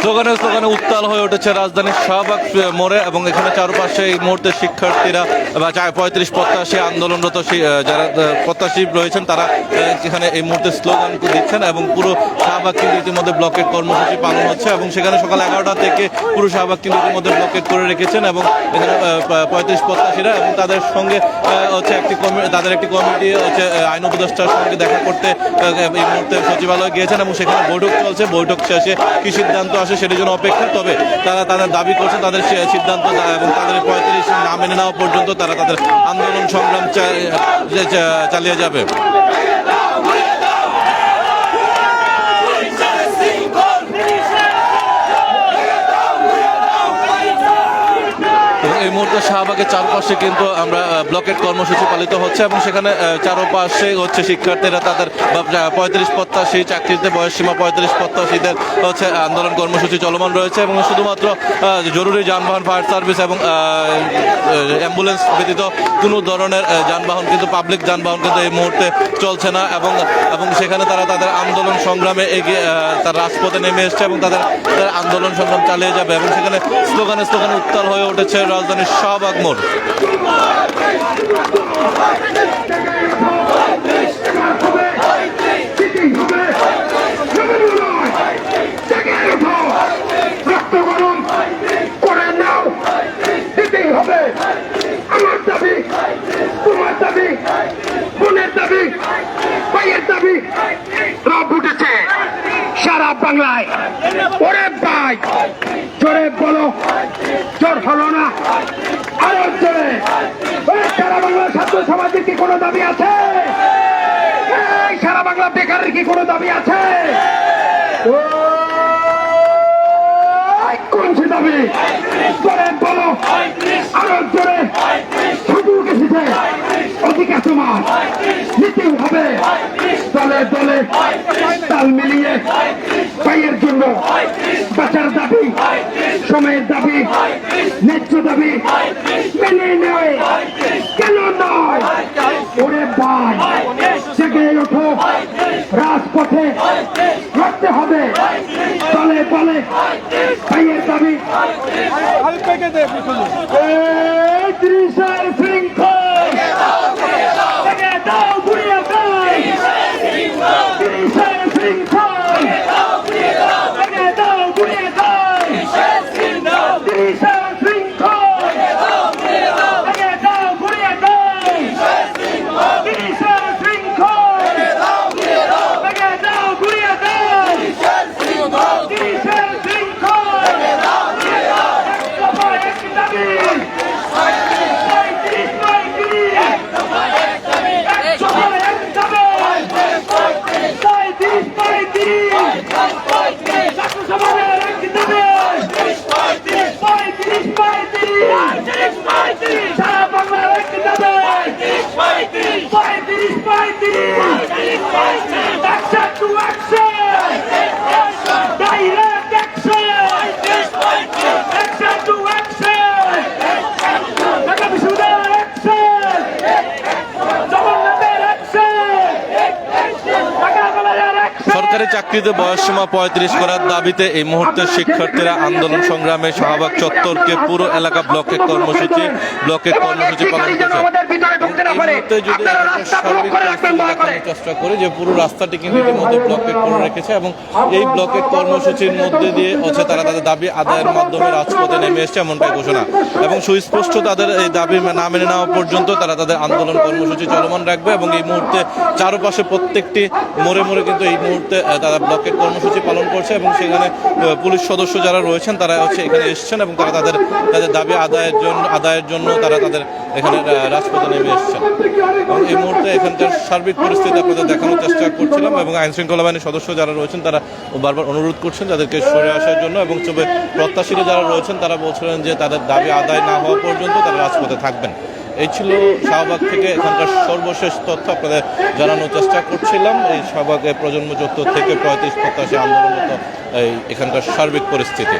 স্লোগানে স্লোগানে উত্তাল হয়ে উঠেছে রাজধানীর শাহবাগ মোড়ে এবং এখানে চারপাশে এই মুহূর্তে শিক্ষার্থীরা, বা পঁয়ত্রিশ প্রত্যাশী আন্দোলনরত যারা প্রত্যাশী রয়েছেন, তারা এখানে এই মুহূর্তে স্লোগান দিচ্ছেন এবং পুরো শাহবাগ কিন্তু ইতিমধ্যে ব্লকের কর্মসূচি পালন হচ্ছে এবং সেখানে সকাল এগারোটা থেকে পুরো শাহবাগ কিন্তু ইতিমধ্যে ব্লকেট করে রেখেছেন এবং এখানে পঁয়ত্রিশ প্রত্যাশীরা এবং তাদের সঙ্গে হচ্ছে একটি তাদের একটি কমিটি, হচ্ছে আইন উপদেষ্টার সঙ্গে দেখা করতে এই মুহূর্তে সচিবালয়ে গিয়েছেন এবং সেখানে বৈঠক চলছে। বৈঠক শেষে কি সিদ্ধান্ত আসে সেটির জন্য অপেক্ষা, তবে তারা তাদের দাবি করছে, তাদের সিদ্ধান্ত এবং তাদের পঁয়ত্রিশ না মেনে নেওয়া পর্যন্ত তারা তাদের আন্দোলন সংগ্রাম চালিয়ে যাবে এবং এই মুহূর্তে শাহবাগের চারপাশে কিন্তু আমরা ব্লকের কর্মসূচি পালিত হচ্ছে এবং সেখানে চারপাশে হচ্ছে শিক্ষার্থীরা তাদের পঁয়ত্রিশ প্রত্যাশী চাকরিতে বয়সসীমা পঁয়ত্রিশ প্রত্যাশীদের হচ্ছে আন্দোলন কর্মসূচি চলমান রয়েছে এবং শুধুমাত্র জরুরি যানবাহন, ফায়ার সার্ভিস এবং অ্যাম্বুলেন্স ব্যতীত কোনো ধরনের যানবাহন কিন্তু, পাবলিক যানবাহন কিন্তু এই মুহূর্তে চলছে না এবং এবং সেখানে তারা তাদের আন্দোলন সংগ্রামে এগিয়ে তার রাজপথে নেমে এসছে এবং তাদের আন্দোলন সংগ্রাম চালিয়ে যাবে এবং সেখানে স্লোগানে স্লোগানে উত্তাল হয়ে উঠেছে রাজধানীর শাহবাগ মোড় দাবি রব উঠেছে সারা বাংলায়। ওরে ভাই জোরে বলো জোর হলো না আরও জোরে ওই সারা বাংলার ছাত্র সমাজের কি কোনো দাবি আছে? সারা বাংলা বেকারের কি কোনো দাবি আছে? ওই কোনছে দাবি? জোরে বলো, আরও জোরে শুধু অধিকার তোমার। হবে। দলে দলে তাল মিলিয়ে ভাইয়ের জন্য বাঁচার দাবি, সময়ের দাবি, ন্যায্য দাবি মেনে নয় ওরে ভাই জেগে ওঠো রাজপথে লড়তে হবে। দলে বলে ভাইয়ের দাবি। এই শৃঙ্খল। ঘুরিয়ে শৃঙ্খল জেগে দাও ঘুরিয়ে দাও ত্রিশাল শৃঙ্খল জেগে দাও ঘুরিয়ে দাও ত্রিশাল শৃঙ্খল জেগে দাও ঘুরিয়ে দাও ত্রিশাল শৃঙ্খল একদম এক দাবি পঁয়ত্রিশ পঁয়ত্রিশ একদম এক দাবি পঁয়ত্রিশ পঁয়ত্রিশ ছাত্র সমাজের এক দাবি পঁয়ত্রিশ পঁয়ত্রিশ সারা বাংলার এক দাবি পঁয়ত্রিশ পঁয়ত্রিশ সরকারি চাকরিতে বয়সসীমা পঁয়ত্রিশ করার দাবিতে এই মুহূর্তে শিক্ষার্থীরা আন্দোলন সংগ্রামে শাহবাগ চত্বরকে পুরো এলাকা ব্লকের কর্মসূচি ব্লকের কর্মসূচি পালন চেষ্টা করি যে পুরো রাস্তাটি কিন্তু ইতিমধ্যে ব্লকে করে রেখেছে এবং এই ব্লকের কর্মসূচির মধ্যে দিয়ে হচ্ছে তারা তাদের দাবি আদায়ের মাধ্যমে রাজপথে নেমে এসছে এমনটাই ঘোষণা। এবং সুস্পষ্ট তাদের এই দাবি না মেনে নেওয়া পর্যন্ত তারা তাদের আন্দোলন কর্মসূচি চলমান রাখবে এবং এই মুহূর্তে চারপাশে প্রত্যেকটি মোড়ে মোড়ে কিন্তু এই মুহূর্তে তারা ব্লকের কর্মসূচি পালন করছে এবং সেখানে পুলিশ সদস্য যারা রয়েছেন তারা হচ্ছে এখানে এসছেন এবং তারা তাদের তাদের দাবি আদায়ের জন্য আদায়ের জন্য তারা তাদের এখানে রাজপথে নেমে এসছেন। এবং এই মুহূর্তে এখানকার সার্বিক পরিস্থিতি আপনাদের দেখানোর চেষ্টা করছিলাম এবং আইন শৃঙ্খলা বাহিনীর সদস্য যারা রয়েছেন তারা বারবার অনুরোধ করছেন যাদেরকে সরে আসার জন্য এবং তবে প্রত্যাশীরা যারা রয়েছেন তারা বলছিলেন যে তাদের দাবি আদায় না হওয়া পর্যন্ত তারা রাজপথে থাকবেন। এই ছিল শাহবাগ থেকে এখানকার সর্বশেষ তথ্য। আপনাদের জানানোর চেষ্টা করছিলাম। এই শাহবাগের প্রজন্ম চত্বর থেকে পঁয়ত্রিশ প্রত্যাশী আন্দোলনরত এই এখানকার সার্বিক পরিস্থিতি।